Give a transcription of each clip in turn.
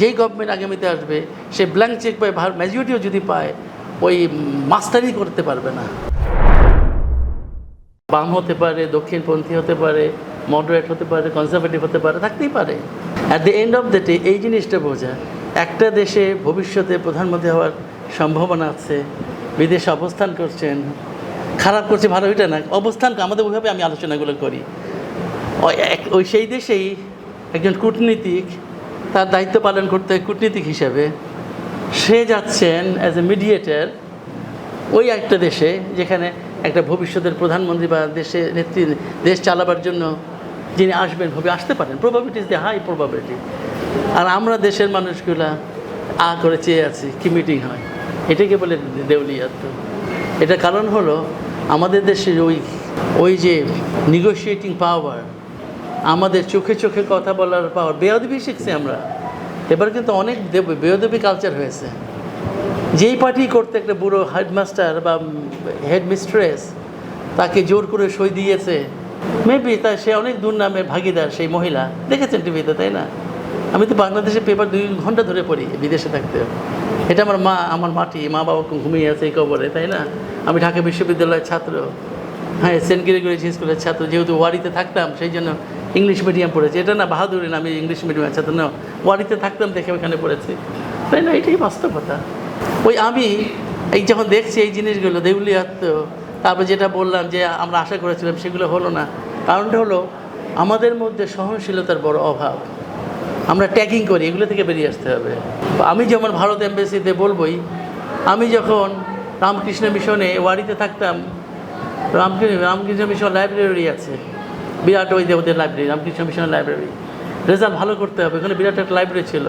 যেই গভর্নমেন্ট আগামীতে আসবে, সে ব্ল্যাঙ্ক চেক পায় মেজরিটিও যদি পায়, ওই মাস্টারি করতে পারবে না। বাম হতে পারে, দক্ষিণপন্থী হতে পারে মডারেট হতে পারে কনজারভেটিভ হতে পারে, থাকতেই পারে। At the end of the day এই জিনিসটা বোঝা, একটা দেশে ভবিষ্যতে প্রধানমন্ত্রী হওয়ার সম্ভাবনা আছে, বিদেশে অবস্থান করছেন, খারাপ করছে ভালো ওইটা না, অবস্থান, আমাদের ওইভাবে আমি আলোচনাগুলো করি। ওই সেই দেশেই একজন কূটনীতিক তার দায়িত্ব পালন করতে কূটনীতিক হিসেবে। সে যাচ্ছেন অ্যাজ এ মিডিয়েটার ওই একটা দেশে যেখানে একটা ভবিষ্যতের প্রধানমন্ত্রী বা দেশে নেত্রী, দেশ চালাবার জন্য যিনি আসবেন, ভবি, আসতে পারেন। Probability is the high probability আর আমরা দেশের মানুষগুলা আ করে চেয়ে আছি কি মিটিং হয়। এটাকে বলে দেউলিয়াত্ম এটা কারণ হলো আমাদের দেশের ওই ওই যে নিগোশিয়েটিং পাওয়ার আমাদের চোখে চোখে কথা বলার পাওয়ার বেয়াদবি শিখছি আমরা। এবার কিন্তু অনেক দেব- বেয়াদবি কালচার হয়েছে। যেই পার্টি করতে একটা বুড়ো হেডমাস্টার বা হেড মিস্ট্রেস তাকে জোর করে সই দিয়েছে মেবি তা সে অনেক দুর্নামে ভাগিদার সেই মহিলা। দেখেছেন টিভিতে তাই না? আমি তো বাংলাদেশের পেপার দুই ঘণ্টা ধরে পড়ি বিদেশে থাকতে। এটা আমার মা, আমার মাটি, মা বাবা ঘুমিয়ে আছে এই কবরে, তাই না? আমি ঢাকা বিশ্ববিদ্যালয়ের ছাত্র। হ্যাঁ সেন্ট গ্রেগরি স্কুলের ছাত্র, যেহেতু ওয়ারিতে থাকতাম, সেই জন্য ইংলিশ মিডিয়াম পড়েছি। এটা না বাহাদুরি না আমি ইংলিশ মিডিয়ামের ছাত্র না, ওয়ারিতে থাকতাম দেখে ওখানে পড়েছি। তাই না, এটাই বাস্তবতা। ওই আমি এই যখন দেখছি এই জিনিসগুলো দেউলিয়াত্ম তারপর যেটা বললাম যে আমরা আশা করেছিলাম সেগুলো হলো না। কারণটা হলো আমাদের মধ্যে সহনশীলতার বড় অভাব। আমরা ট্যাগিং করি, এগুলো থেকে বেরিয়ে আসতে হবে। আমি যেমন ভারত এম্বাসিতে বলবই, আমি যখন রামকৃষ্ণ মিশনে ওয়ারিতে থাকতাম, রামকৃষ্ণ রামকৃষ্ণ মিশন লাইব্রেরি আছে। বিরাট ওই যে ওদের library Ramakrishna mission library result ভালো করতে হবে, ওখানে বিরাট একটা লাইব্রেরি ছিল।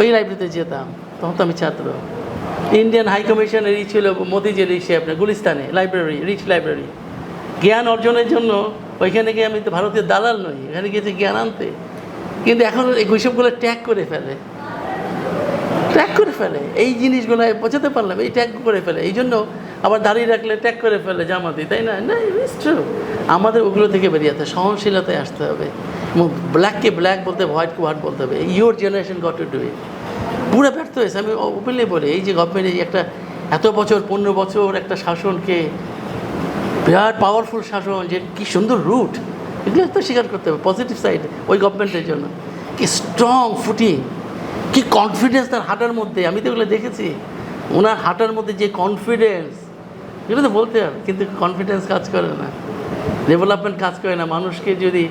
ওই লাইব্রেরিতে যেতাম, তখন তো আমি ছাত্র। ইন্ডিয়ান হাই কমিশনের ই ছিল মোদিজের ইসে আপনার গুলিস্তানে লাইব্রেরি রিচ লাইব্রেরি জ্ঞান অর্জনের জন্য ওইখানে গিয়ে আমি তো ভারতীয় দালাল নই, এখানে গিয়েছি জ্ঞান আনতে। কিন্তু এখন এই সবগুলো ট্যাগ করে ফেলে। ট্যাগ করে ফেলে। এই জিনিসগুলো বোঝাতে পারলাম, এই ট্যাগ করে ফেলে। এই জন্য আবার দাঁড়িয়ে রাখলে ট্যাগ করে ফেলে জামাতি তাই না? না আমাদের ওগুলো থেকে বেরিয়ে আসতে সহনশীলতায় আসতে হবে। ব্ল্যাককে ব্ল্যাক বলতে হোয়াইটকে হোয়াইট বলতে হবে। Your generation got to do it পুরো ব্যর্থ হয়েছে। আমি ওপেনলি বলি, এই যে গভর্নমেন্ট এই একটা এত বছর, পনেরো বছর একটা শাসনকে, বিরাট পাওয়ারফুল শাসন, যে কী সুন্দর রুট এগুলো তো স্বীকার করতে হবে পজিটিভ সাইড ওই গভর্নমেন্টের জন্য। কি স্ট্রং ফুটিং কি কনফিডেন্স তার হাঁটার মধ্যে। আমি তো ওগুলো দেখেছি। ওনার হাঁটার মধ্যে যে কনফিডেন্স এগুলো তো বলতে হবে, কিন্তু কনফিডেন্স কাজ করে না। ডেভেলপমেন্ট কাজ করে না, মানুষকে যদি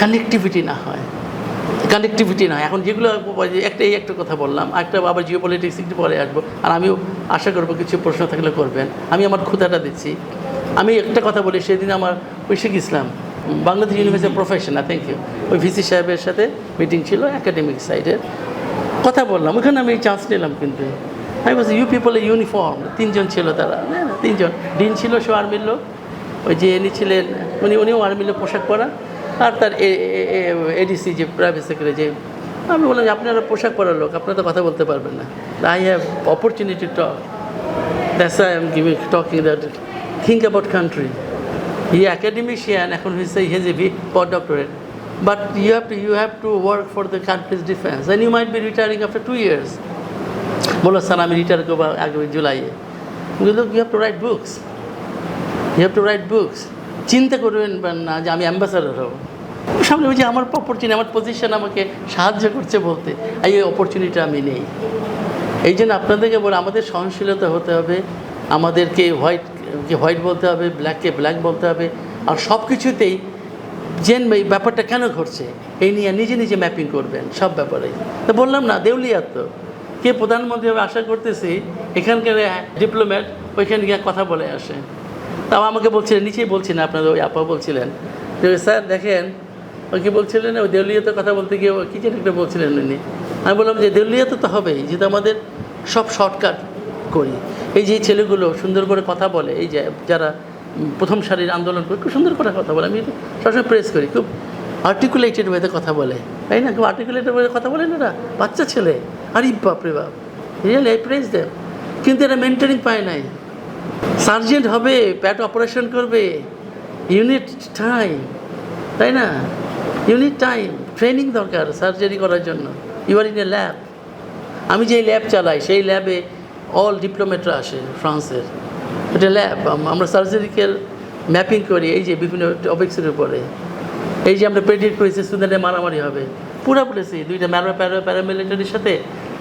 কানেক্টিভিটি না হয় কানেক্টিভিটি না এখন যেগুলো একটা, এই একটা কথা বললাম একটা আবার জিও পলিটিক্স একটু পরে আসব, আর আমিও আশা করব কিছু প্রশ্ন থাকলে করবেন। আমি আমার ক্ষুধাটা দিচ্ছি। আমি একটা কথা বলি, সেদিন আমার ওই Oishik Islam Bangladesh university profession thank you ওই ভিসি সাহেবের সাথে মিটিং ছিল একাডেমিক সাইডের কথা বললাম, ওখানে আমি চান্স নিলাম কিন্তু। আমি বলছি ইউ পিপল ইউনিফর্ম তিনজন ছিল তারা। তিনজন। ডিন ছিল সে আর্মির লোক ওই যে এনি ছিলেন, উনি, উনিও আর্মির লোক পোশাক পরা। আর তার এডিসি যে প্রাইভেট সেক্রেটারি, যে আমি বললাম যে আপনারা পোশাক পরার লোক, আপনারা তো কথা বলতে পারবেন না। I have opportunity talk that's I am giving talking that think about country he academician এখন হয়েছে he has a pot doctorate but you have to you have to work for the country's defence and you might be retiring after two years বলো sir, আমি retire করব আগামী জুলাইয়ে। কিন্তু you have to write books you have to write books চিন্তা করবেন না যে আমি অ্যাম্বাসাডার হব। সামনে বলছি, আমার অপরচুনিটি আমার পজিশন আমাকে সাহায্য করছে বলতে। এই অপরচুনিটি আমি নেই। এই জন্য আপনাদেরকে বলে, আমাদের সহনশীলতা হতে হবে। আমাদেরকে হোয়াইট কে হোয়াইট বলতে হবে ব্ল্যাককে ব্ল্যাক বলতে হবে। আর সব কিছুতেই জেন এই ব্যাপারটা কেন ঘটছে, এই নিয়ে নিজে নিজে ম্যাপিং করবেন, সব ব্যাপারে তো বললাম না দেউলিয়াত তো কে প্রধানমন্ত্রী হবে আশা করতেছি, এখানকার ডিপ্লোম্যাট ওইখানে গিয়ে কথা বলে আসে। তাও আমাকে বলছিলেন, নিচেই বলছিলেন আপনাদের, ওই আপা বলছিলেন। যে স্যার দেখেন ওই কি বলছিলেন, ওই দেউলিয়াতে কথা বলতে গিয়ে কি যেন একটা বলছিলেন উনি। আমি বললাম যে, দেউলিয়াতে তো হবেই, যেহেতু আমাদের সব শর্টকাট করি। এই যে ছেলেগুলো সুন্দর করে কথা বলে, এই যে যারা প্রথম সারির আন্দোলন করে, খুব সুন্দর করে কথা বলে। আমি সবসময় প্রেস করি, খুব আর্টিকুলেটেড ওয়েতে কথা বলে। তাই না? খুব আর্টিকুলেটেড ওয়েতে কথা বলে না? বাচ্চা ছেলে। আরে বাপরে বাপ রিয়েল আই প্রেস দেব কিন্তু এরা মেনটেনিং পায় নাই। সার্জেন্ট হবে, প্যাট অপারেশন করবে। ইউনিট টাইম তাই না? ইউনিট টাইম ট্রেনিং দরকার সার্জারি করার জন্য। You are in a lab আমি যেই ল্যাব চালাই, সেই ল্যাবে অল ডিপ্লোমেটরা আসে ফ্রান্সের। এটা ল্যাব আমরা সার্জারিক্যাল ম্যাপিং করি, এই যে বিভিন্ন টপিক্সের উপরে। এই যে আমরা প্রেডিক্ট করেছি সুদানে মারামারি হবে। পুরোপুরি সেই দুইটা ম্যারো প্যারো, প্যারামিলিটারির সাথে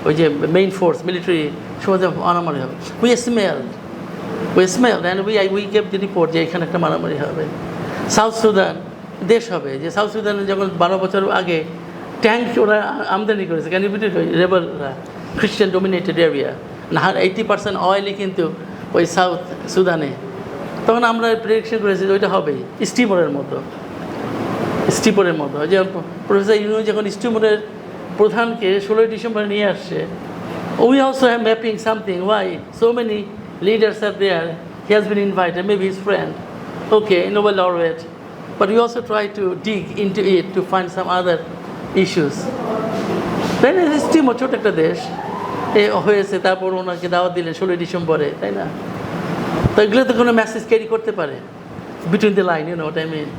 ওই যে মেইন ফোর্স মিলিটারি সমাজে মারামারি হবে। We smell we smell and we I we gave the report যে এখানে একটা মারামারি হবে। সাউথ সুদান দেশ হবে, যে সাউথ সুদানে যখন বারো বছর আগে ট্যাঙ্ক ওরা আমদানি করেছে ইউবিটেড রেবলরা খ্রিস্টান ডোমিনেটেড এরিয়া না এইটি পার্সেন্ট অয়েলই কিন্তু ওই সাউথ সুদানে তখন আমরা প্রেডিকশন করেছি যে ওইটা হবেই স্টিমারের মতো। স্টিমারের মতো। যেমন প্রফেসর ইউনু যখন স্টিমারের প্রধানকে ষোলোই ডিসেম্বর নিয়ে আসছে we also have mapping something why so many leaders are there he has been invited maybe his friend okay Nobel laureate, but we also try to dig into it to find some other issues তাই না স্টিমও ছোট একটা দেশ এ হয়েছে তারপর ওনাকে দাওয়াত দিলেন ষোলোই ডিসেম্বরে তাই না তো এগুলো তো কোনো মেসেজ ক্যারি করতে পারে between the line you know time in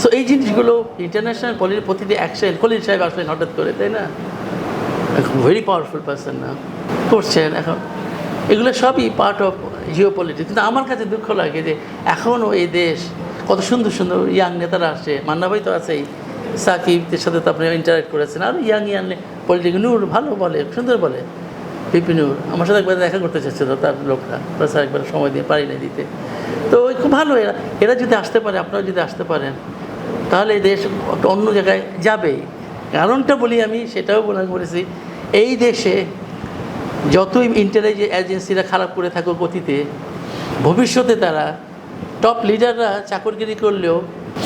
so এই জিনিসগুলো ইন্টারন্যাশনাল পলির প্রতিটি অ্যাকশন খলিল সাহেব আসলেন হঠাৎ করে, তাই না? এখন ভেরি পাওয়ারফুল পার্সন না। করছেন এখন। এগুলো সবই পার্ট অফ জিও পলিটিক্স কিন্তু আমার কাছে দুঃখ লাগে যে এখনও এই দেশ কত সুন্দর সুন্দর ইয়াং নেতারা আসছে মান্না ভাই তো আছেই। সাকিবদের সাথে তো আপনি ইন্টারাক্ট করেছেন। আর ইয়াং ইয়াং পলিটিক্স নূর ভালো বলে, সুন্দর বলে। পিপি নূর, আমার সাথে একবার দেখা করতে চাচ্ছিল তার লোকরা প্লাস একবার সময় দিয়ে পারি না দিতে। তো খুব ভালো, এরা এরা যদি আসতে পারে আপনারা যদি আসতে পারেন। তাহলে দেশ অন্য জায়গায় যাবেই কারণটা বলি আমি, সেটাও মনে করেছি, এই দেশে যতই ইন্টেলিজেন্স এজেন্সিরা খারাপ করে থাকুক অতীতে, ভবিষ্যতে তারা টপ লিডাররা চাকরগিরি করলেও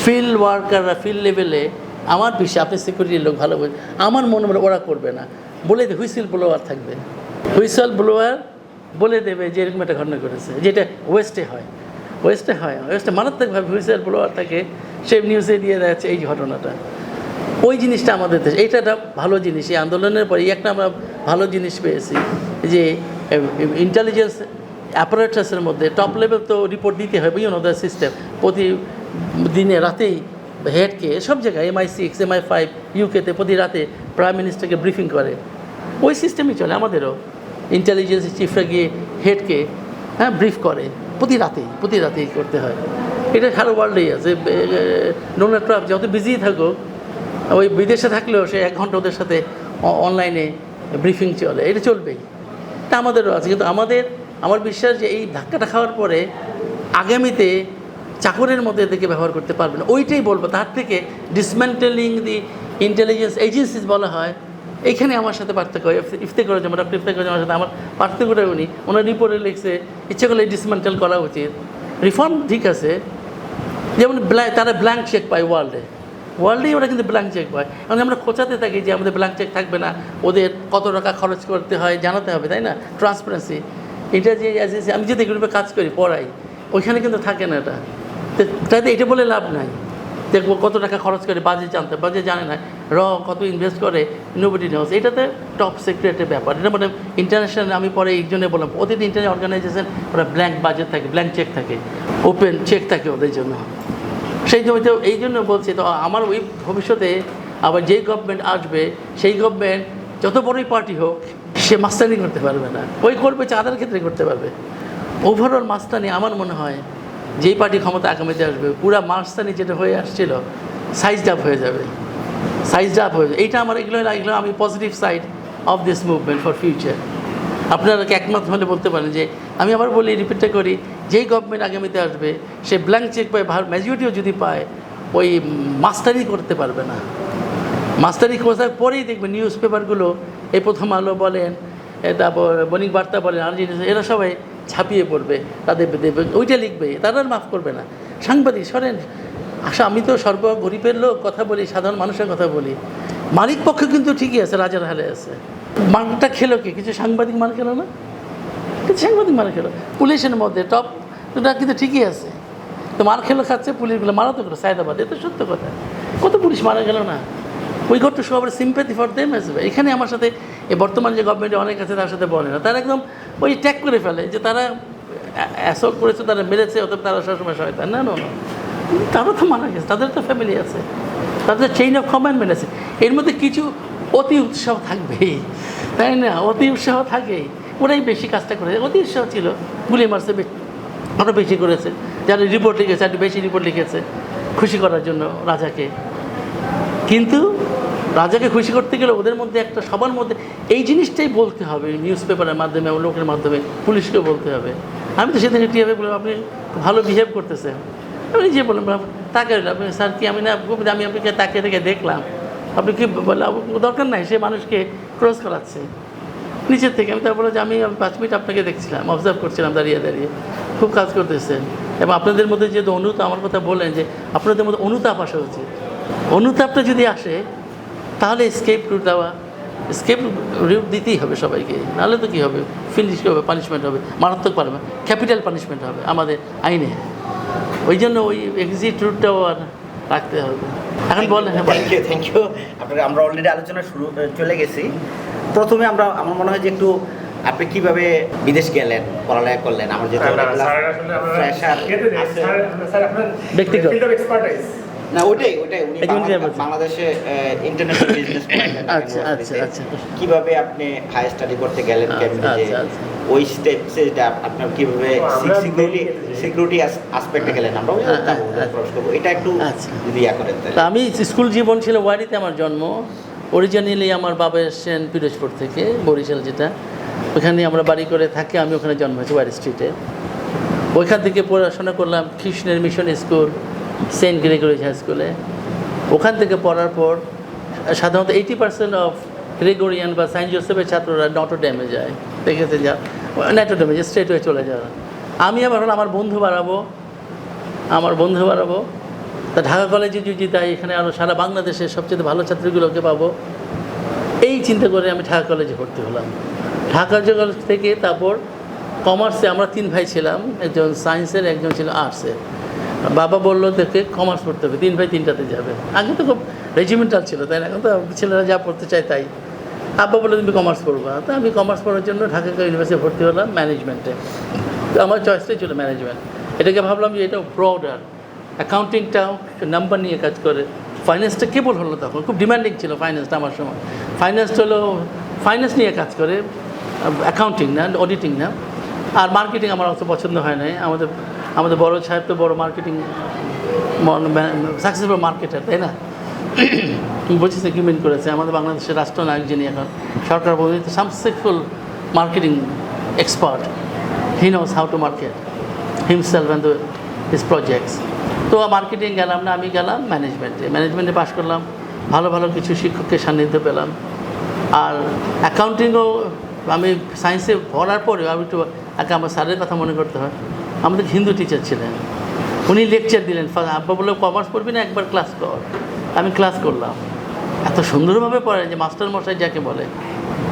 ফিল্ড ওয়ার্কাররা ফিল্ড লেভেলে আমার বিষয়ে আপনি সিকিউরিটির লোক ভালো বোঝেন আমার মনে মনে ওরা করবে না। বলে দে, হুইসেল ব্লোয়ার থাকবে। হুইসেল ব্লোয়ার বলে দেবে যে এরকম একটা ঘটনা করেছে যেটা ওয়েস্টে হয়। ওয়েস্টে হয়, ওয়েস্টে মারাত্মকভাবে হুইসেল ব্লোয়ার থাকে সে নিউজে দিয়ে যাচ্ছে এই ঘটনাটা। ওই জিনিসটা আমাদের দেশে, এইটা একটা ভালো জিনিস, এই আন্দোলনের পরে একটা আমরা ভালো জিনিস পেয়েছি, যে ইন্টেলিজেন্স অ্যাপারেটাসের মধ্যে টপ লেভেল তো রিপোর্ট দিতে হবে ইউনো দ্য সিস্টেম প্রতি দিনে রাতেই হেডকে সব জায়গায় এমআই সিক্স এমআই ফাইভ ইউকেতে প্রতি রাতে প্রাইম মিনিস্টারকে ব্রিফিং করে। ওই সিস্টেমই চলে আমাদেরও। ইন্টেলিজেন্স চিফরা গিয়ে হেডকে হ্যাঁ ব্রিফ করে। প্রতি রাতেই প্রতি রাতেই করতে হয়। এটা সারা ওয়ার্ল্ডেই আছে ডোনাল্ড ট্রাম্প যত বিজি থাকুক, ওই বিদেশে থাকলেও সে এক ঘণ্টা ওদের সাথে অনলাইনে ব্রিফিং চলে, এটা চলবেই। তা আমাদেরও আছে, কিন্তু আমাদের, আমার বিশ্বাস যে এই ধাক্কাটা খাওয়ার পরে আগামীতে চাকরের মধ্যে এদেরকে ব্যবহার করতে পারবে না। ওইটাই বলব, তার থেকে ডিসমেন্টেলিং দি ইন্টেলিজেন্স এজেন্সিস বলা হয় এইখানে আমার সাথে পার্থক্য হয়। ইফতে করে যেমন ডক্টর ইফতে করে আমার সাথে আমার পার্থক্যটা উনি ওনার রিপোর্টে লিখছে, ইচ্ছে করলে ডিসমেন্টেল করা উচিত। রিফর্ম ঠিক আছে, যেমন তারা ব্ল্যাঙ্ক চেক পায় ওয়ার্ল্ডে ওয়ার্ল্ডেই ওরা কিন্তু ব্ল্যাঙ্ক চেক পায়। কারণ আমরা খোঁচাতে থাকি যে আমাদের ব্ল্যাঙ্ক চেক থাকবে না, ওদের কত টাকা খরচ করতে হয়, জানাতে হবে, তাই না? ট্রান্সপারেন্সি এটা যে এজেন্সি আমি যদি এগুলো কাজ করি, পড়াই, ওইখানে কিন্তু থাকে না এটা। তো তাইতে এটা বলে লাভ নাই। দেখব কত টাকা খরচ করে বাজে জানতে বাজে জানে না। র কত ইনভেস্ট করে নোবডি নোস এটাতে টপ সিক্রেটের ব্যাপার। এটা মানে ইন্টারন্যাশনাল আমি পরে এই জন্য বললাম, প্রতিটি ইন্টারন্যাশনাল অর্গানাইজেশন ওরা ব্ল্যাঙ্ক বাজেট থাকে ব্ল্যাঙ্ক চেক থাকে ওপেন চেক থাকে ওদের জন্য। সেই জন্য তো এই জন্য বলছি, তো আমার ওই ভবিষ্যতে আবার যেই গভর্নমেন্ট আসবে, সেই গভর্নমেন্ট যত বড়ই পার্টি হোক, সে মাস্টারি করতে পারবে না। ওই করবে চাঁদার ক্ষেত্রে করতে পারবে। ওভারঅল মাস্তানি আমার মনে হয়, যেই পার্টি ক্ষমতা আগামীতে আসবে, পুরা মাস্তানি যেটা হয়ে আসছিল সাইজ আপ হয়ে যাবে। সাইজ আপ হয়ে এইটা আমার এগুলো এগুলো আমি positive side of this movement for future আপনারা একমত হলে বলতে পারেন যে, আমি আবার বলি রিপিটটা করি, যেই গভর্নমেন্ট আগামীতে আসবে, সে ব্ল্যাঙ্ক চেক পায়, ভার মেজরিটিও যদি পায়, ওই মাস্টারি করতে পারবে না। মাস্টারি খোঁজার পরেই দেখবে নিউজ পেপারগুলো এই প্রথম আলো বলেন তারপর বণিক বার্তা বলেন, আর জিনিস এরা সবাই ছাপিয়ে পড়বে। তাদের, ওইটা লিখবে, তারা মাফ করবে না। সাংবাদিক সরেন আশা আমি তো সর্ব গরিবের লোক, কথা বলি, সাধারণ মানুষের কথা বলি। মালিক পক্ষ কিন্তু ঠিকই আছে, রাজার হালে আছে। মানটা খেলো কি? কিছু সাংবাদিক মার খেলো না? কিছু সাংবাদিক মার খেলো। পুলিশের মধ্যে, টপ, ওটা কিন্তু ঠিকই আছে। তো মার খেলো, খাচ্ছে পুলিশগুলো মারা তো করো সায়দাবাদ, এ তো সত্য কথা। কত পুলিশ মারা গেল না? We got to show for them আসবে এখানে আমার সাথে বর্তমান যে গভর্নমেন্টে অনেক আছে, তার সাথে বলে না। তারা একদম ওই ট্যাগ করে ফেলে যে তারা অ্যাসল্ট করেছে, তারা মেরেছে অথবা তারা সবসময় শয়তান। না না। না তারও তো মারা গেছে, তাদের তো ফ্যামিলি আছে। তাদের চেইন অফ কমান্ডমেন্ট আছে। এর মধ্যে কিছু অতি উৎসাহ থাকবেই তাই না? অতি উৎসাহ থাকেই ওরাই বেশি কাজটা করেছে। অতি উৎসাহ ছিল। গুলি মারছে আরও বেশি করেছে। যারা রিপোর্ট লিখেছে একটু বেশি রিপোর্ট লিখেছে খুশি করার জন্য রাজাকে। কিন্তু রাজাকে খুশি করতে গেলে ওদের মধ্যে একটা, সবার মধ্যে এই জিনিসটাই বলতে হবে। নিউজ পেপারের মাধ্যমে, লোকের মাধ্যমে পুলিশকে বলতে হবে। আমি তো সেদিন টিয়াবে বললাম, আপনি ভালো বিহেভ করতেছেন। আমি যে বললাম তাকে স্যার, কি আমি না আমি আপনাকে তাকে থেকে দেখলাম। আপনি কি দরকার নাই, সে মানুষকে ক্রস করাচ্ছে। নিচের থেকে আমি তারপরে যে আমি পাঁচ মিনিট আপনাকে দেখছিলাম অবজার্ভ করছিলাম দাঁড়িয়ে দাঁড়িয়ে। খুব কাজ করতেছেন এবং আপনাদের মধ্যে যে অনুতাপ আমার কথা বলেন যে আপনাদের মধ্যে অনুতাপ আসা উচিত। অনুতাপটা যদি আসে, তাহলে স্কেপ রুট দেওয়া স্কেপ রুট দিতেই হবে সবাইকে। নাহলে তো কী হবে? ফিনিশ হবে পানিশমেন্ট হবে, মারাত্মক পারবে ক্যাপিটাল পানিশমেন্ট হবে আমাদের আইনে। ওই জন্য ওই এক্সিট রুটটাও আর রাখতে হবে। এখন বলেন হ্যাঁ থ্যাংক ইউ থ্যাংক ইউ আপনার আমরা অলরেডি আলোচনা শুরু চলে গেছি। প্রথমে আমরা আমার মনে হয় যে একটু আপনি কীভাবে বিদেশ গেলেন পড়ালেখা করলেন? আমার যেহেতু ব্যক্তিগত। না ওইটাই ওইটাই। উনি। বাংলাদেশে ইন্টারন্যাশনাল বিজনেস আচ্ছা, আচ্ছা, আচ্ছা। কীভাবে আপনি হায়ার স্টাডি করতে গেলেন আচ্ছা। ওই স্টেপসে আপনার কীভাবে সিকিউরিটি। সিকিউরিটি অ্যাসপেক্টে গেলেন আমরা হ্যাঁ, হ্যাঁ, প্রশ্ন এটা একটু আচ্ছা। যদি ইয়া করেন আমি স্কুল জীবন ছিল ওয়ারিতে আমার জন্ম। অরিজিনালি আমার বাবা এসছেন পিরোজপুর থেকে বরিশাল যেটা। ওখানে আমরা বাড়ি করে থাকি আমি ওখানে জন্ম হয়েছি ওয়ারি স্ট্রিটে। ওইখান থেকে পড়াশোনা করলাম কৃষ্ণের mission school saint Gregory high স্কুলে। ওখান থেকে পড়ার পর সাধারণত এইটি পার্সেন্ট অফ গ্রেগরিয়ান বা সায়েন্স জোসেফের ছাত্ররা নটো ড্যামে যায়। দেখেছে যা নেটো ড্যামে স্ট্রেট হয়ে চলে যাওয়া আমি আবার হলো আমার বন্ধু বাড়াবো। আমার বন্ধু বাড়াবো? তা ঢাকা কলেজে যদি তাই, এখানে আরও সারা বাংলাদেশের সবচেয়ে ভালো ছাত্রীগুলোকে পাবো? এই চিন্তা করে আমি ঢাকা কলেজে ভর্তি হলাম। ঢাকা কলেজ থেকে তারপর কমার্সে আমরা তিন ভাই ছিলাম। একজন সায়েন্সের একজন ছিল আর্টসের বাবা বলল, দেখে কমার্স পড়তে হবে, তিন ভাই তিনটাতে যাবে। আগে তো খুব রেজিমেন্টাল ছিল, তাই না? এখন তো ছেলেরা যা পড়তে চায় তাই। আব্বা বলল, তুমি কমার্স পড়বা তা আমি কমার্স পড়ার জন্য ঢাকা ইউনিভার্সিটি ভর্তি হলাম ম্যানেজমেন্টে তো আমার চয়েসটাই ছিল ম্যানেজমেন্ট এটাকে ভাবলাম যে এটা ব্রডার অ্যাকাউন্টিংটাও নাম্বার নিয়ে কাজ করে। ফাইন্যান্সটা কেবল হলো তখন, খুব ডিমান্ডিং ছিল ফাইন্যান্সটা আমার সময়। ফাইন্যান্সটা হলো ফাইন্যান্স নিয়ে কাজ করে অ্যাকাউন্টিং না অডিটিং না। আর মার্কেটিং আমার অত পছন্দ হয় নাই। আমাদের আমাদের বড় সাহেব তো বড় মার্কেটিং সাকসেসফুল মার্কেটার তাই না? বুঝেছি কি মিন করেছে, আমাদের বাংলাদেশের রাষ্ট্রনায়ক যিনি এখন, সরকার বলতে successful marketing expert he knows how to market himself and his projects তো মার্কেটিং গেলাম না, আমি গেলাম ম্যানেজমেন্টে ম্যানেজমেন্টে পাশ করলাম, ভালো ভালো কিছু শিক্ষককে সান্নিধ্য পেলাম। আর অ্যাকাউন্টিংও আমি সায়েন্সে পড়ার পরেও আমি একটু, আগে আমার স্যারের কথা মনে করতে হয় আমাদের হিন্দু টিচার ছিলেন। উনি লেকচার দিলেন। আব্বা বলল, কমার্স পড়বি না? একবার ক্লাস কর। আমি ক্লাস করলাম। এত সুন্দরভাবে পড়ালেন যে মাস্টার মশাই যাকে বলে।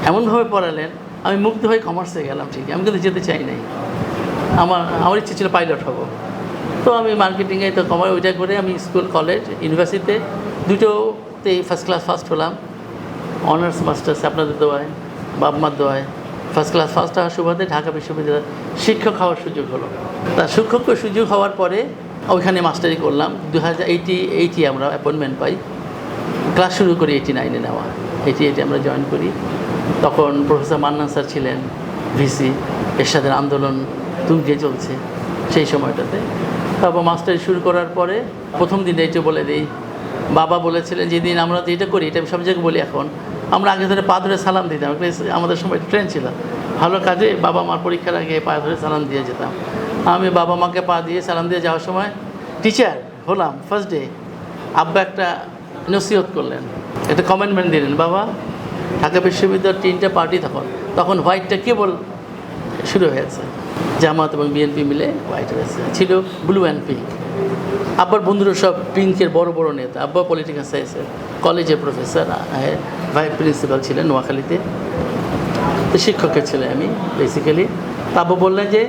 এমনভাবে পড়ালেন, আমি মুগ্ধ হয়ে কমার্সে গেলাম ঠিক আমি কিন্তু যেতে চাই নাই। আমার আমার ইচ্ছে ছিল পাইলট হব। তো আমি মার্কেটিংয়ে তো কমার ওইটা করে আমি স্কুল কলেজ ইউনিভার্সিটিতে দুটোতেই ফার্স্ট ক্লাস ফার্স্ট হলাম। অনার্স মাস্টার্স আপনাদের দোয়ায় বাপ মার দোয়ায়। ফার্স্ট ক্লাস ফার্স্ট হওয়ার সুবাদে ঢাকা বিশ্ববিদ্যালয় শিক্ষক হওয়ার সুযোগ হলো। তা শিক্ষক সুযোগ হওয়ার পরে ওইখানে মাস্টারি করলাম। দু হাজার এইটি এইটি আমরা অ্যাপয়েন্টমেন্ট পাই। ক্লাস শুরু করি এইটি নাইনে নেওয়া। এইটি এইটি আমরা জয়েন করি। তখন প্রফেসর মান্নান স্যার ছিলেন ভিসি এরশাদের আন্দোলন তুঙ্গে চলছে সেই সময়টাতে। তারপর মাস্টারি শুরু করার পরে প্রথম দিন এইটা বলে দিই। বাবা বলেছিলেন, যেদিন আমরা যেটা করি, এটা আমি সব জায়গায় বলি এখন আমরা আগে ধরে পা ধরে সালাম দিতাম। আমাদের সময় ট্রেন ছিল। ভালো কাজে বাবা মার পরীক্ষার আগে পা ধরে সালাম দিয়ে যেতাম। আমি বাবা মাকে পা দিয়ে সালাম দিয়ে যাওয়ার সময় টিচার হলাম ফার্স্ট ডে আব্বা একটা নসিহত করলেন। একটা কমেন্টমেন্ট দিলেন, বাবা, ঢাকা বিশ্ববিদ্যালয়ের তিনটে পার্টি তখন। তখন হোয়াইটটা কেবল শুরু হয়েছে। জামাত এবং বিএনপি মিলে হোয়াইট হয়েছে। ছিল ব্লু অ্যান্ড পিঙ্ক আব্বার বন্ধুরা সব পিঙ্কের বড় বড় নেতা। আব্বা পলিটিক্যাল সায়েন্সের কলেজের প্রফেসর ভাই প্রিন্সিপাল ছিলেন নোয়াখালীতে। তো শিক্ষকের ছেলে আমি বেসিক্যালি আব্বা বললেন যে,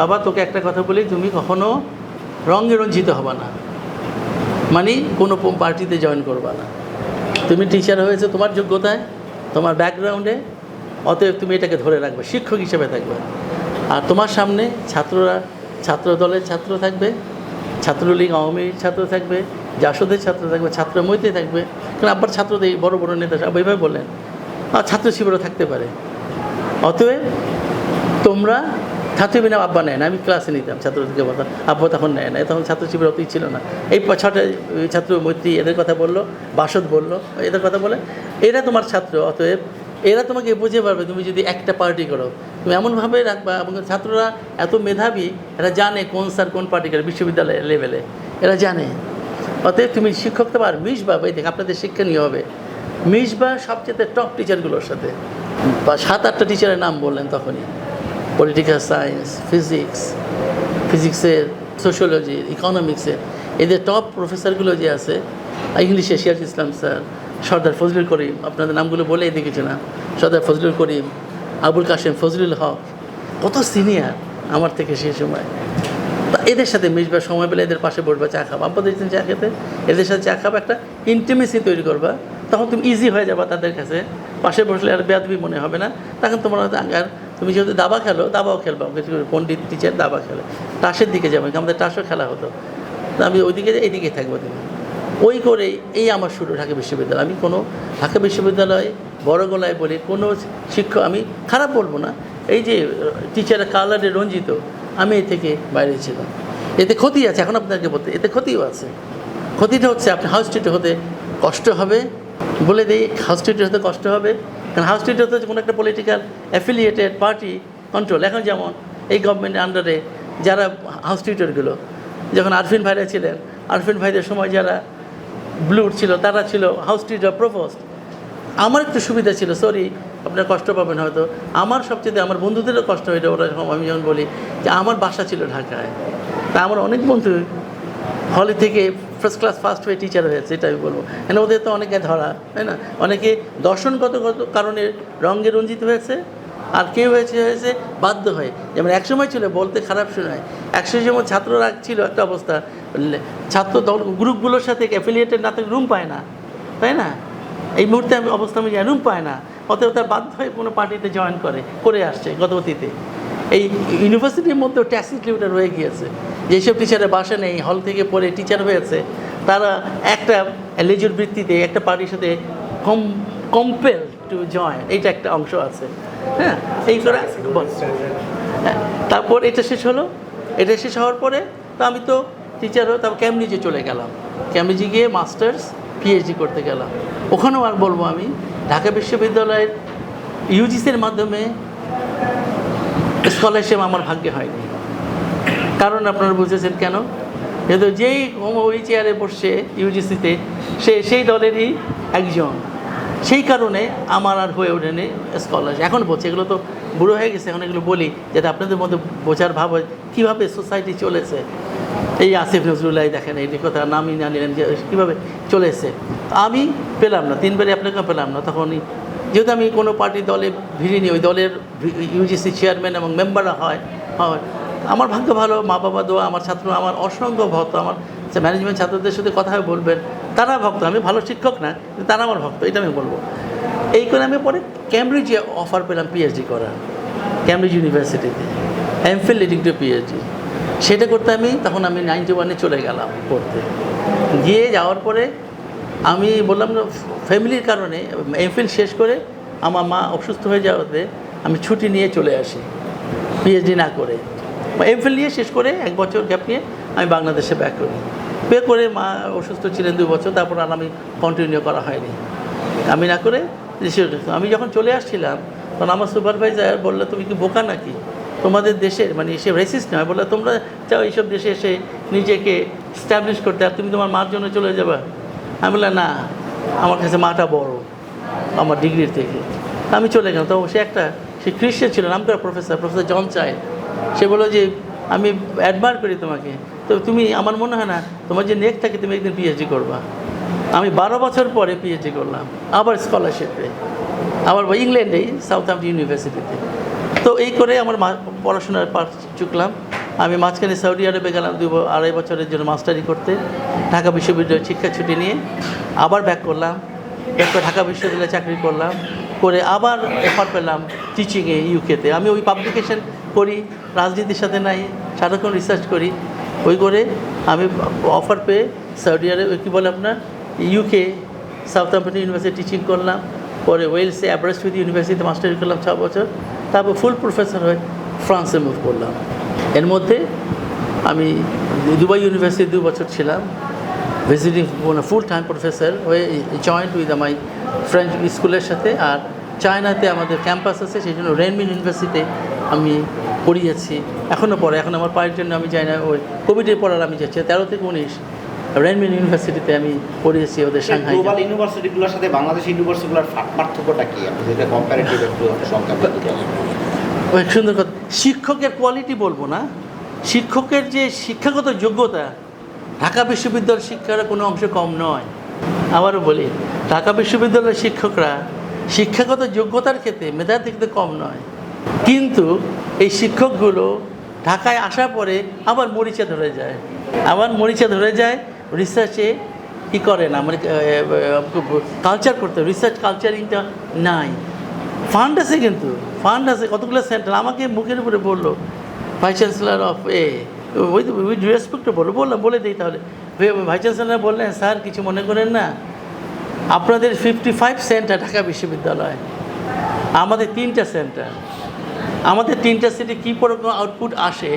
বাবা, তোকে একটা কথা বলি, তুমি কখনো রঙে রঞ্জিত হবা না। মানে কোনো পার্টিতে জয়েন করবা না। তুমি টিচার হয়েছে, তোমার যোগ্যতায়, তোমার ব্যাকগ্রাউন্ডে অতএব তুমি এটাকে ধরে রাখবে, শিক্ষক হিসেবে থাকবে। আর তোমার সামনে ছাত্ররা ছাত্র দলের ছাত্র থাকবে ছাত্রলীগ আওয়ামী ছাত্র থাকবে, জাসদের ছাত্র থাকবে, ছাত্র মৈতে থাকবে। কারণ আব্বার ছাত্রদের বড় বড় নেতা সব এইভাবে বললেন। আর ছাত্র শিবিরও থাকতে পারে। অতএব তোমরা ছাত্র বিনা আব্বা নেয় না, আমি ক্লাসে নিতাম, ছাত্রদেরকে বলতাম, আব্বা তখন নেয় না, তখন ছাত্র শিবির অতই ছিল না। এই ছটা ছাত্র মৈত্রী এদের কথা বলল, বাসদ বলল, এদের কথা বলে, এরা তোমার ছাত্র, অতএব এরা তোমাকে বুঝে পারবে তুমি যদি একটা পার্টি করো। তুমি এমনভাবে রাখবা, এবং ছাত্ররা এত মেধাবী, এরা জানে কোন স্যার কোন পার্টি করে বিশ্ববিদ্যালয় লেভেলে এরা জানে। অতএব তুমি শিক্ষক তো আর মিশবা এই দেখ, আপনাদের শিক্ষণীয় হবে। মিশবা সবচেয়ে টপ টিচারগুলোর সাথে। বা সাত, আটটা টিচারের নাম বললেন তখনই। পলিটিক্যাল সায়েন্স ফিজিক্স ফিজিক্সের সোশ্যোলজি ইকোনমিক্সের এদের টপ প্রফেসরগুলো যে আছে ইংলিশে সিরাজ ইসলাম স্যার সর্দার ফজলুল করিম আপনাদের নামগুলো বলেই দেখেছি না? সর্দার ফজলুল করিম আবুল কাশেম ফজলুল হক কত সিনিয়র আমার থেকে সেই সময়। এদের সাথে মিশবা সময় পেলে এদের পাশে বসবা, চা খাবা। আব্বা দেখছেন চা খেতে? এদের সাথে চা খাবা, একটা ইন্টিমেসি তৈরি করবা। তখন তুমি ইজি হয়ে যাবা তাদের কাছে। পাশে বসলে আর বেয়াদবি মনে হবে না। তখন তোমার হয়তো আর তুমি যেহেতু দাবা খেলো, দাবাও খেলবা। কিছু পণ্ডিত টিচার দাবা খেলে। টাসের দিকে যাবে। আমাদের টাসও খেলা হতো। আমি ওইদিকে এইদিকে থাকব ওই করেই এই আমার শুরু ঢাকা বিশ্ববিদ্যালয়। আমি কোনো ঢাকা বিশ্ববিদ্যালয়ে বড় গলায় বলে কোনো শিক্ষক, আমি খারাপ বলব না। এই যে টিচারের কালারে রঞ্জিত, আমি এ থেকে বাইরে ছিলাম। এতে ক্ষতি আছে, এখন আপনাকে বলতে, এতে ক্ষতিও আছে। ক্ষতিটা হচ্ছে আপনি হাউস টিচার হতে কষ্ট হবে। বলে দিই হাউস টিচার হতে কষ্ট হবে। কারণ হাউস টিচার হতে কোনো একটা পলিটিক্যাল অ্যাফিলিয়েটেড পার্টি কন্ট্রোল এখন যেমন এই গভর্নমেন্টের আন্ডারে যারা হাউস টিচারগুলো যখন আরফিন ভাইরা ছিলেন, আরফিন ভাইদের সময় যারা ব্লুর ছিল, তারা ছিল হাউস টিচার প্রভোস্ট আমার একটু সুবিধা ছিল সরি আপনার কষ্ট পাবেন হয়তো। আমার সবচেয়ে আমার বন্ধুদেরও কষ্ট হয়েছে ওরা আমি যখন বলি যে আমার বাসা ছিল ঢাকায়। তা আমার অনেক বন্ধু হলে থেকে ফার্স্ট ক্লাস ফার্স্ট হয়ে টিচার হয়েছে এটা আমি বলব। কেন ওদের তো অনেকে ধরা, তাই না? অনেকে দর্শনগত গত কারণে রঙে রঞ্জিত হয়েছে আর কেউ হয়েছে হয়েছে, বাধ্য হয়ে। যেমন একসময় ছিল, বলতে খারাপ শোনায়। একসময় যেমন ছাত্ররা ছিল একটা অবস্থা ছাত্র দল গ্রুপগুলোর সাথে অ্যাফিলিয়েটেড না থাকলে রুম পায় না, তাই না? এই মুহূর্তে আমি অবস্থা আমি রুম পায় না। অতএব তার বাধ্য হয়ে কোনো পার্টিতে জয়েন করে করে আসছে গত অতীতে এই ইউনিভার্সিটির মধ্যেও ট্যাক্সি লিমিটার রয়ে গিয়েছে। যেসব টিচারের বাসা নেই হল থেকে পড়ে টিচার হয়েছে, তারা একটা লেজুর বৃত্তিতে, একটা পার্টির সাথে কম কম্পেল টু জয়েন এইটা একটা অংশ আছে। হ্যাঁ হ্যাঁ, তারপর এটা শেষ হলো। এটা শেষ হওয়ার পরে তো আমি তো টিচার হয়ে তারপর ক্যামব্রিজে চলে গেলাম। ক্যামব্রিজে গিয়ে মাস্টার্স পিএইচডি করতে গেলাম। ওখানেও আর বলব আমি ঢাকা বিশ্ববিদ্যালয়ের ইউজিসির মাধ্যমে স্কলারশিপ আমার ভাগ্যে হয়নি। কারণ আপনারা বুঝেছেন কেন? যেহেতু যেই ওই চেয়ারে বসছে ইউজিসিতে সে সেই দলেরই একজন। সেই কারণে আমার আর হয়ে ওঠেনি স্কলারশিপ এখন বলছে, এগুলো তো বুড়ো হয়ে গেছে, এখন এগুলো বলি, যাতে আপনাদের মধ্যে বোঝার ভাব হয়, কীভাবে সোসাইটি চলেছে। এই আসিফ নজরুল্লাহ দেখেন, এই কথা, নামই জানিলেন যে কীভাবে চলেছে। আমি পেলাম না, তিনবারই আপনাকে পেলাম না তখনই যেহেতু আমি কোনো পার্টি দলে ভিড়িনি, ওই দলের ইউজিসি চেয়ারম্যান এবং মেম্বাররা হয় হয়। আমার ভাগ্য ভালো মা বাবা দোয়া, আমার ছাত্র, আমার অসংখ্য ভক্ত, আমার ম্যানেজমেন্ট ছাত্রদের সাথে কথা বলবেন। তারা ভক্ত, আমি ভালো শিক্ষক না তারা আমার ভক্ত, এটা আমি বলব। এই করে আমি পরে ক্যামব্রিজে অফার পেলাম পিএইচডি করার ক্যামব্রিজ ইউনিভার্সিটিতে এমফিল লিডিং টু পিএইচডি সেটা করতে আমি, তখন আমি নাইনটি ওয়ানে চলে গেলাম পড়তে। গিয়ে যাওয়ার পরে আমি বললাম না ফ্যামিলির কারণে এমফিল শেষ করে আমার মা অসুস্থ হয়ে যাওয়াতে আমি ছুটি নিয়ে চলে আসি পিএইচডি না করে। এমফিল নিয়ে শেষ করে এক বছর গ্যাপ নিয়ে আমি বাংলাদেশে ব্যাক করি। পে করে মা অসুস্থ ছিলেন দুই বছর, তারপর আর আমি কন্টিনিউ করা হয়নি। আমি না করে আমি যখন চলে আসছিলাম, তখন আমার সুপারভাইজার বলল, তুমি কি বোকা নাকি? তোমাদের দেশের মানে সে রেসিস্ট নয় বলল তোমরা চাও এইসব দেশে এসে নিজেকে স্ট্যাবলিশ করতে, আর তুমি তোমার মার জন্য চলে যাবা? আমি বললাম, না, আমার কাছে মাটা বড়, আমার ডিগ্রির থেকে। আমি চলে গেলাম। তো সে একটা, সে খ্রিস্টান ছিল, নাম করা প্রফেসর প্রফেসর জন চাই সে বলল যে, আমি অ্যাডমায়ার করি তোমাকে তো তুমি, আমার মনে হয় না, তোমার যে নেক থাকে, তুমি একদিন পিএইচডি করবা। আমি বারো বছর পরে পিএইচডি করলাম, আবার স্কলারশিপে আবার ইংল্যান্ডেই সাউথ আফ্রিকা ইউনিভার্সিটিতে তো। এই করে আমার পড়াশোনার পার চুকলাম। আমি মাঝখানে সৌদি আরবে গেলাম দু আড়াই বছরের জন্য মাস্টারি করতে, ঢাকা বিশ্ববিদ্যালয়ের শিক্ষা ছুটি নিয়ে আবার ব্যাক করলাম। করে ঢাকা বিশ্ববিদ্যালয়ে চাকরি করলাম, করে আবার অফার পেলাম টিচিংয়ে ইউকেতে আমি ওই পাবলিকেশন করি, রাজনীতির সাথে নাই, সারাক্ষণ রিসার্চ করি। ওই করে আমি অফার পেয়ে সৌদি আরবে কী বলে আপনার ইউকে সাউথ ইউনিভার্সিটি টিচিং করলাম, পরে ওয়েলসে অ্যাব্রাসউইথ ইউনিভার্সিটিতে মাস্টারি করলাম ছ বছর, তারপর ফুল প্রফেসর হয়ে ফ্রান্সে মুভ করলাম। এর মধ্যে আমি দুবাই ইউনিভার্সিটি দু বছর ছিলাম ভিজিটিং ফুল টাইম প্রফেসর হয়ে জয়েন্ট উইথ মাই ফ্রেঞ্চ স্কুলের সাথে, আর চায়নাতে আমাদের ক্যাম্পাস আছে, সেই জন্য রেনমিন ইউনিভার্সিটিতে আমি পড়িয়েছি এখনও পড়ে এখন আমার পায়ের জন্য আমি যাই না ওই কোভিডের পড়ার আমি যাচ্ছি। তেরো থেকে উনিশ রেনমিন ইউনিভার্সিটিতে আমি পড়িয়েছি ওদের সাংহাই গ্লোবাল ইউনিভার্সিটিগুলোর সাথে বাংলাদেশ ইউনিভার্সিটিগুলোর পার্থক্যটা কি? আপনি যেটা কম্পারেটিভ একটু সংখ্যা সুন্দর কথা। শিক্ষকের কোয়ালিটি বলব না। শিক্ষকের যে শিক্ষাগত যোগ্যতা ঢাকা বিশ্ববিদ্যালয়ের শিক্ষারা কোনো অংশে কম নয়। আবারও বলি ঢাকা বিশ্ববিদ্যালয়ের শিক্ষকরা শিক্ষাগত যোগ্যতার ক্ষেত্রে মেধার দিক থেকে কম নয়। কিন্তু এই শিক্ষকগুলো ঢাকায় আসার পরে আবার মরিচা ধরে যায়। আবার মরিচা ধরে যায় রিসার্চে কী করে না? মানে কালচার করতে রিসার্চ কালচারিংটা নাই। ফান্ড আছে কিন্তু। ফান্ড আছে। কতগুলো সেন্টার আমাকে মুখের উপরে বলল vice chancellor of a with with respect বলল। বললাম, বলে দিই তাহলে। ভাইস চ্যান্সেলার বললেন, স্যার, কিছু মনে করেন না। আপনাদের ফিফটি ফাইভ সেন্টার ঢাকা বিশ্ববিদ্যালয়। আমাদের তিনটা সেন্টার আমাদের তিনটা সেটে কী রকম আউটপুট আসে?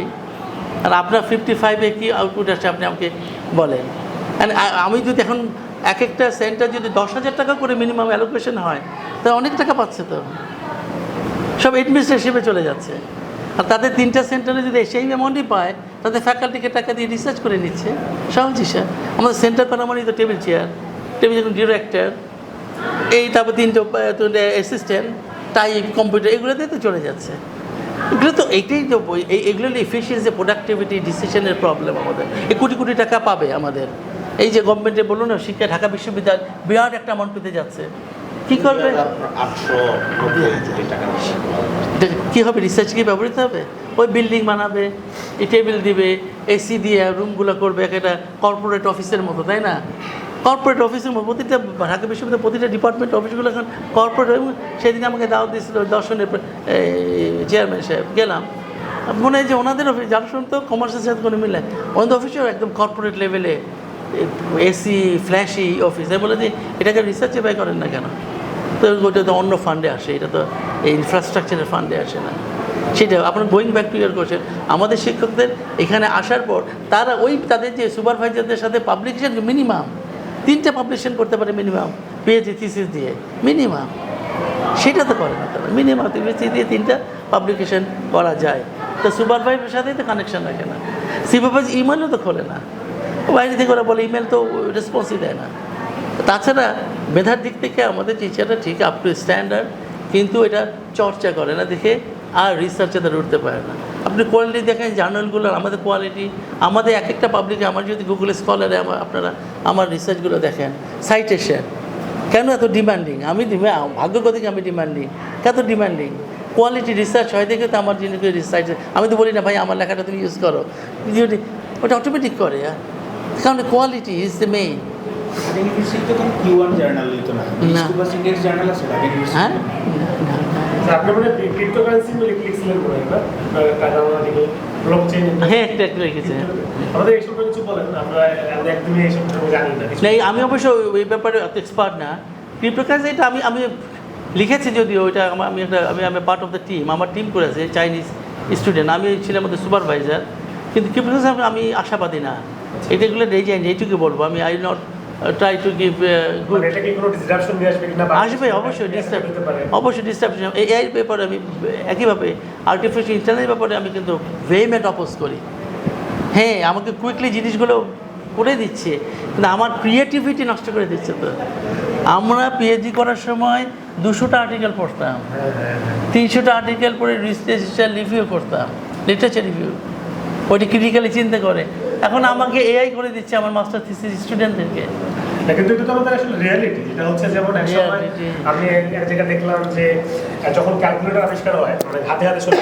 আর আপনার ফিফটি ফাইভে কী আউটপুট আসে আপনি আমাকে বলেন। আমি যদি এখন এক একটা সেন্টার যদি দশ হাজার টাকা করে মিনিমাম অ্যালোকেশন হয়, তাহলে অনেক টাকা পাচ্ছে তো। সব অ্যাডমিনিস্ট্রেশনে চলে যাচ্ছে। আর তাদের তিনটা সেন্টারে যদি সেই অ্যামাউন্টই পায়, তাদের ফ্যাকাল্টিকে টাকা দিয়ে রিসার্চ করে নিচ্ছে। সহজই স্যার আমাদের সেন্টার করা মানে তো টেবিল চেয়ার টেবিল যখন ডিরেক্টর এই তারপর তিনটে অ্যাসিস্ট্যান্ট টাইপ কম্পিউটার এগুলো দিয়ে তো চলে যাচ্ছে। এগুলো তো এইটাই তো বই- এই এগুলো এফিসিয়েন্সি প্রোডাক্টিভিটি ডিসিশনের প্রবলেম আমাদের। এই কোটি কোটি টাকা পাবে আমাদের। এই যে গভর্নমেন্টে বলুন না শিক্ষা ঢাকা বিশ্ববিদ্যালয় বিরাট একটা অ্যামাউন্ট পেতে যাচ্ছে। কী করবে? আটশো টাকা কী হবে? রিসার্চ কি ব্যবহৃত হবে? ওই বিল্ডিং বানাবে এই টেবিল দিবে এসি দিয়ে রুমগুলো করবে এক একটা কর্পোরেট অফিসের মতো তাই না? কর্পোরেট অফিসের প্রতিটা, ঢাকা বিশ্ববিদ্যালয়ের প্রতিটা ডিপার্টমেন্ট অফিসগুলো এখন কর্পোরেট এবং সেদিন আমাকে দাওয়াত দিয়েছিল দর্শনের চেয়ারম্যান সাহেব। গেলাম। মনে হয় যে ওনাদের অফিস যার শুনতো কমার্সের সাথে কোনো মিলে ওনাদের অফিসেও একদম কর্পোরেট লেভেলে এসি ফ্ল্যাশি অফিস আমি বলে যে এটাকে রিসার্চে ব্যয় করেন না কেন? তো ওটা তো অন্য ফান্ডে আসে। এটা তো এই ইনফ্রাস্ট্রাকচারের ফান্ডে আসে না। সেটা আপনার going back to your question আমাদের শিক্ষকদের এখানে আসার পর তারা ওই, তাদের যে সুপারভাইজারদের সাথে পাবলিকেশন মিনিমাম তিনটে পাবলিকেশন করতে পারে মিনিমাম পিএইচডি থিসিস দিয়ে মিনিমাম সেটা তো করে না তারা মিনিমাম পিএইচডি দিয়ে তিনটা পাবলিকেশন করা যায়। তো সুপারভাইজারের সাথেই তো কানেকশন রাখে না। সুপারভাইজ ইমেলও তো খোলে না। বাইরে থেকে ওরা বলে ইমেল তো রেসপন্সই দেয় না। তাছাড়া মেধার দিক থেকে আমাদের টিচাররা ঠিক আপ টু স্ট্যান্ডার্ড কিন্তু এটা চর্চা করে না দেখে আর রিসার্চে তারা উঠতে পারে না। আপনি কোয়ালিটি দেখেন জার্নালগুলোর আমাদের কোয়ালিটি আমাদের এক একটা পাবলিকে আমার যদি গুগল স্কলারে আমার আপনারা আমার রিসার্চগুলো দেখেন সাইটেশন কেন এত ডিমান্ডিং আমি ভাগ্যগতিকে আমি ডিমান্ডিং কত ডিমান্ডিং কোয়ালিটি রিসার্চ হয় দেখে তো আমার জিনিস রিসার্চ আমি তো বলি না ভাই আমার লেখাটা তুমি ইউজ করো। ওটা অটোমেটিক করে আর। কারণ কোয়ালিটি ইজ দ্য মেইন হ্যাঁ? মানে ক্রিপ্টোকারেন্সি হয় আমি অবশ্য এই ব্যাপারে এক্সপার্ট না। ক্রিপ্টোকারেন্সি এটা আমি আমি লিখেছি যদিও ওইটা আমি একটা আমি আমি পার্ট অফ দ্য টিম আমার টিম করেছে চাইনিজ স্টুডেন্ট আমি ছিলাম আমাদের সুপারভাইজার কিন্তু ক্রিপ্টোকারেন্সি আমি আশাবাদী না। এটাগুলো রেজাইন এইটুকু বলব। আমি I not try to give good আসবে অবশ্যই ডিস্টার্ব অবশ্যই ডিস্টার্ব এই ব্যাপারে আমি একইভাবে আর্টিফিশিয়াল ইন্টেলিজেন্স ব্যাপারে আমি কিন্তু ভেমেন্ট অপোজ করি। হ্যাঁ আমাকে কুইকলি জিনিসগুলো করে দিচ্ছে কিন্তু আমার ক্রিয়েটিভিটি নষ্ট করে দিচ্ছে তো। আমরা পিএইচডি করার সময় দুশোটা আর্টিকেল পড়তাম তিনশোটা আর্টিকেল পড়ে রিসার্চ রিভিউ করতাম লিটারেচার রিভিউ ওইটা ক্রিটিক্যালি চিন্তা করে। এখন আমাকে এআই করে দিচ্ছে আমার মাস্টার থিসিস স্টুডেন্টদেরকে কিন্তু এটা তো আমাদের আসলে রিয়ালিটি যেটা হচ্ছে যেমন এক সময় আমি এক- জায়গায় দেখলাম যে যখন ক্যালকুলেটর আবিষ্কার হয় মানে হাতে হাতে চলে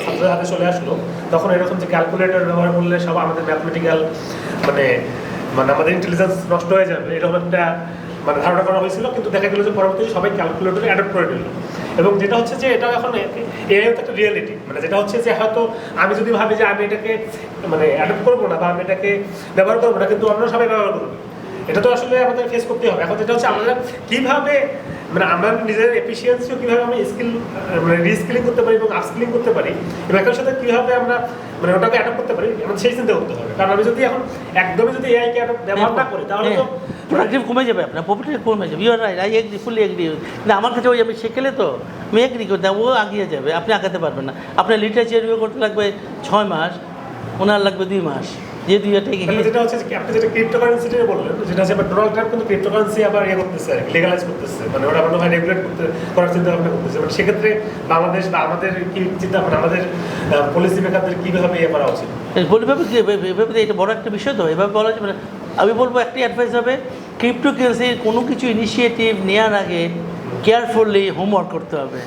ছাত্রদের হাতে চলে আসলো তখন এরকম যে ক্যালকুলেটর ব্যবহার করলে সব আমাদের ম্যাথমেটিক্যাল মানে মানে আমাদের ইন্টেলিজেন্স নষ্ট হয়ে যাবে এরকম একটা মানে ধারণা করা হয়েছিল কিন্তু দেখা গেল যে পরবর্তীতে সবাই ক্যালকুলেটরে অ্যাডপ্ট করে নিল। এবং যেটা হচ্ছে যে এটা এখন এআই একটা রিয়েলিটি মানে যেটা হচ্ছে যে হয়তো আমি যদি ভাবি যে আমি এটাকে মানে অ্যাডপ্ট করব না বা আমি এটাকে ব্যবহার করব না কিন্তু অন্য সবাই ব্যবহার করবে। এটা তো আসলে আমাদের ফেস করতে হবে। এখন যেটা হচ্ছে, আমরা কীভাবে মানে আমরা নিজের এফিসিয়েন্সিও কীভাবে আমি স্কিল মানে রিস্কিলিং করতে পারি এবং আপস্কিলিং করতে পারি, এবং একই সাথে কীভাবে আমরা মানে ওটাকে অ্যাডাপ্ট করতে পারি আমাদের সেই চিন্তা করতে হবে। কারণ আমি যদি এখন একদমই যদি এআই কে অ্যাডাপ্ট ব্যবহার না করি, তাহলে তো প্রোডাক্টিভ কমে যাবে আপনার পপুলার কমে যাবে। You're right I agree fully agree না, আমার কাছে ওই আমি শেখেলে তো, আমি এগ্রি করতে ও আগিয়ে যাবে, আপনি আগাতে পারবেন না। আপনার লিটারেচার করতে লাগবে ছয় মাস, ওনার লাগবে দুই মাস। যে দুই থেকে মানে যেটা হচ্ছে যে আপনি যেটা ক্রিপ্টোকারেন্সি নিয়ে বললেন যেটা হচ্ছে ডোনাল্ড ট্রাম্প কিন্তু ক্রিপ্টোকারেন্সি আবার ইয়ে করতেছে লিগালাইজ করতেছে। মানে ওটা মনে হয় রেগুলেট করতে করার চিন্তা ভাবনা করতেছে। মানে সেক্ষেত্রে বাংলাদেশ বা আমাদের কি চিন্তা মানে আমাদের পলিসি মেকারদের কীভাবে ইয়ে করা উচিত? বলবে এভাবে এটা বড় একটা বিষয় তো এভাবে বলা যাবে না আমি বলব একটি অ্যাডভাইস হবে ক্রিপ্টো কারেন্সির কোনো কিছু ইনিশিয়েটিভ নেওয়ার আগে কেয়ারফুলি হোমওয়ার্ক করতে হবে।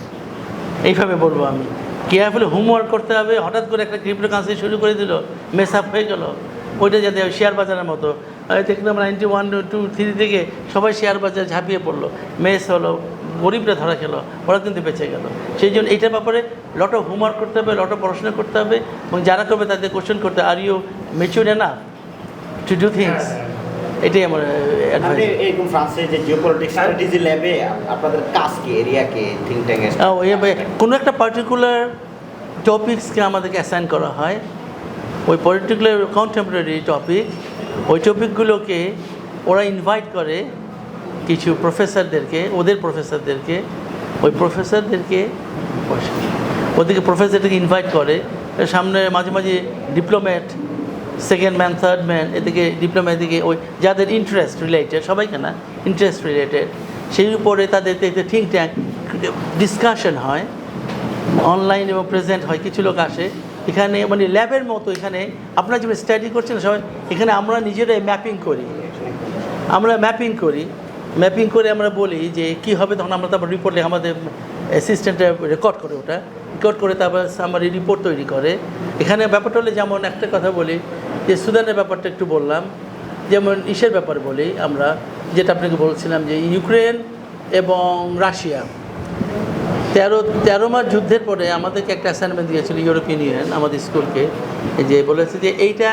এইভাবে বলব আমি। কেয়ারফুলি হোমওয়ার্ক করতে হবে, হঠাৎ করে একটা ক্রিপ্টো কারেন্সি শুরু করে দিল মেস আপ হয়ে গেল। ওইটা যাতে শেয়ার বাজারের মতো। দেখলাম নাইনটি ওয়ান টু থ্রি থেকে সবাই শেয়ার বাজারে ঝাঁপিয়ে পড়ল। মেস হলো, গরিবরা ধরা খেলো, ওরা কিন্তু বেঁচে গেল। সেই জন্য এইটার ব্যাপারে লট অফ হোমওয়ার্ক করতে হবে লট পড়াশোনা করতে হবে, এবং যারা করবে তাদের কোশ্চেন করতে আর ইউ মেচুর না টু ডু থিংস এটাই আমার আপনি এরকম ফ্রান্সের যে জিওপলিটিক্স স্ট্র্যাটেজি ল্যাবে আপনাদের কাজ কি? এরিয়া কি? থিঙ্ক ট্যাঙ্ক কোনো একটা পার্টিকুলার টপিক্সকে আমাদেরকে অ্যাসাইন করা হয় ওই পার্টিকুলার কন্টেম্পোরারি টপিক ওই টপিকগুলোকে ওরা ইনভাইট করে কিছু প্রফেসরদেরকে ওদের প্রফেসরদেরকে ওই প্রফেসরদেরকে ওদেরকে প্রফেসরদেরকে ইনভাইট করে। সামনে মাঝে মাঝে diplomat second man third man এদিকে ডিপ্লোমা এদিকে ওই যাদের ইন্টারেস্ট রিলেটেড সবাইকে না ইন্টারেস্ট রিলেটেড সেই উপরে তাদের থিঙ্ক ট্যাঙ্ক ডিসকাশন হয় অনলাইন এবং প্রেজেন্ট হয়, কিছু লোক আসে, এখানে মানে ল্যাবের মতো, এখানে আপনারা যেমন স্টাডি করছেন, সবাই, এখানে আমরা নিজেরাই ম্যাপিং করি, আমরা ম্যাপিং করি ম্যাপিং করে আমরা বলি যে কি হবে, তখন আমরা তারপর রিপোর্ট আমাদের অ্যাসিস্ট্যান্টে রেকর্ড করে ওটা। রেকর্ড করে তারপর সামারি রিপোর্ট তৈরি করে। এখানে ব্যাপারটা হলে যেমন একটা কথা বলি, যে সুদানের ব্যাপারটা একটু বললাম। যেমন ইসের ব্যাপার বলি আমরা, যেটা আপনাকে বলছিলাম যে ইউক্রেন এবং রাশিয়া। তেরো তেরো মাস যুদ্ধের পরে আমাদেরকে একটা অ্যাসাইনমেন্ট দিয়েছিল ইউরোপিয়ান ইউনিয়ন আমাদের স্কুলকে। যে বলেছে যে এইটা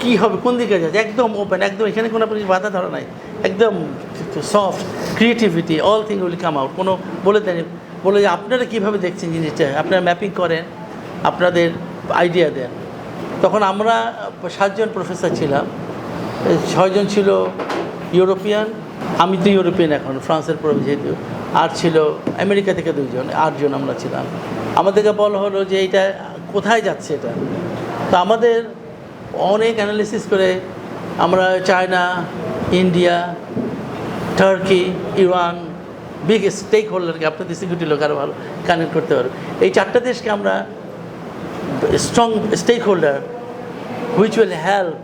কি হবে, কোন দিকে যাচ্ছে? একদম ওপেন একদম এখানে কোনো বাধা ধরা নাই। একদম soft creativity all thing will come out কোনো বলে দেন, বলে যে আপনারা কীভাবে দেখছেন জিনিসটা? আপনারা ম্যাপিং করেন, আপনাদের আইডিয়া দেন। তখন আমরা সাতজন প্রফেসর ছিলাম। ছয়জন ছিল ইউরোপিয়ান, আমি তো ইউরোপিয়ান এখন, ফ্রান্সের পরে যেহেতু। আর ছিল আমেরিকা থেকে দুইজন, আটজন আমরা ছিলাম। আমাদেরকে বলা হলো যে এটা কোথায় যাচ্ছে এটা? তো আমাদের অনেক অ্যানালিসিস করে আমরা China, India Turkey Iran big stake হোল্ডারকে আপনাদের সিকিউরিটি লোক আরও ভালো কানেক্ট করতে পারবে। এই চারটা দেশকে আমরা strong stakeholder which will help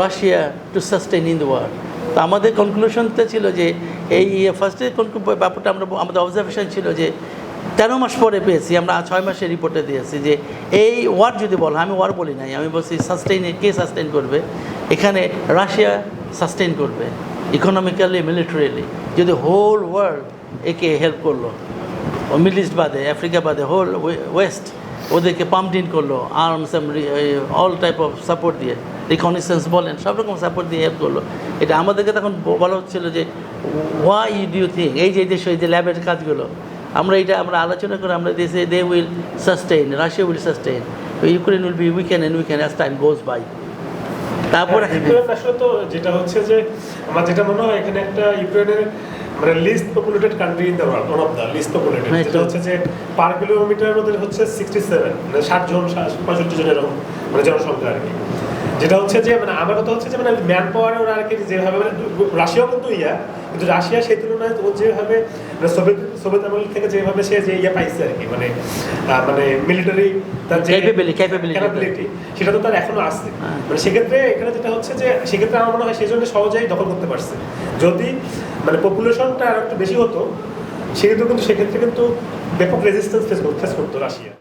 Russia to sustain in the world তো আমাদের কনক্লুশনটা ছিল যে এই ফার্স্টে ব্যাপারটা আমরা আমাদের অবজারভেশন ছিল যে তেরো মাস পরে পেয়েছি, আমরা ছয় মাসের রিপোর্টে দিয়েছি যে এই ওয়ার যদি বলো আমি ওয়ার বলি নাই, আমি বলছি সাস্টেইনে কে সাস্টেইন করবে? এখানে রাশিয়া সাস্টেইন করবে। ইকোনমিক্যালি মিলিটারিলি যদি হোল ওয়ার্ল্ড একে হেল্প করল মিডল ইস্ট বাদে আফ্রিকা বাদে হোল ওয়েস্ট ওদেরকে পাম্প ইন করল arms all type of support দিয়ে রিকগনিসেন্স বলেন, সব রকম সাপোর্ট দিয়ে হেল্প করল। এটা আমাদেরকে তখন বলা হচ্ছিল যে ওয়াই ইউ ডিউ থিঙ্ক এই যে দেশ এই যে ল্যাবের কাজগুলো, আমরা এটা আমরা আলোচনা করে, আমরা দেশে they will sustain Russia will sustain Ukraine will be weaken and weaken as time goes by তারপরে ইউক্রেন আসলে তো যেটা হচ্ছে যে আমার যেটা মনে হয় এখানে একটা ইউক্রেনের মানে least populated country in the world one of the least populated হ্যাঁ, যেটা হচ্ছে যে পার কিলোমিটার মধ্যে হচ্ছে সিক্সটি সেভেন মানে ষাট জন পঁয়ষট্টি জন এরকম মানে জনসংখ্যা আর কি। যেটা হচ্ছে যে মানে আমার কথা হচ্ছে যে মানে ম্যান পাওয়ার ওরা আর কি যেভাবে মানে রাশিয়াও কিন্তু ইয়া কিন্তু রাশিয়া সেই তুলনায় ও যেভাবে মানে সোভিয়েত সোভিয়েত আমল থেকে যেভাবে সে যে ইয়ে পাইছে আর কি মানে মানে মিলিটারি তার যে capability, সেটা তো তার এখনও আছে। হ্যাঁ। মানে সেক্ষেত্রে এখানে যেটা হচ্ছে যে সেক্ষেত্রে আমার মনে হয় সেই জন্য সহজেই দখল করতে পারছে। যদি মানে পপুলেশনটা আর একটু বেশি হতো সেক্ষেত্রে কিন্তু সেক্ষেত্রে কিন্তু ব্যাপক রেজিস্ট্যান্স ফেস করতো রাশিয়া।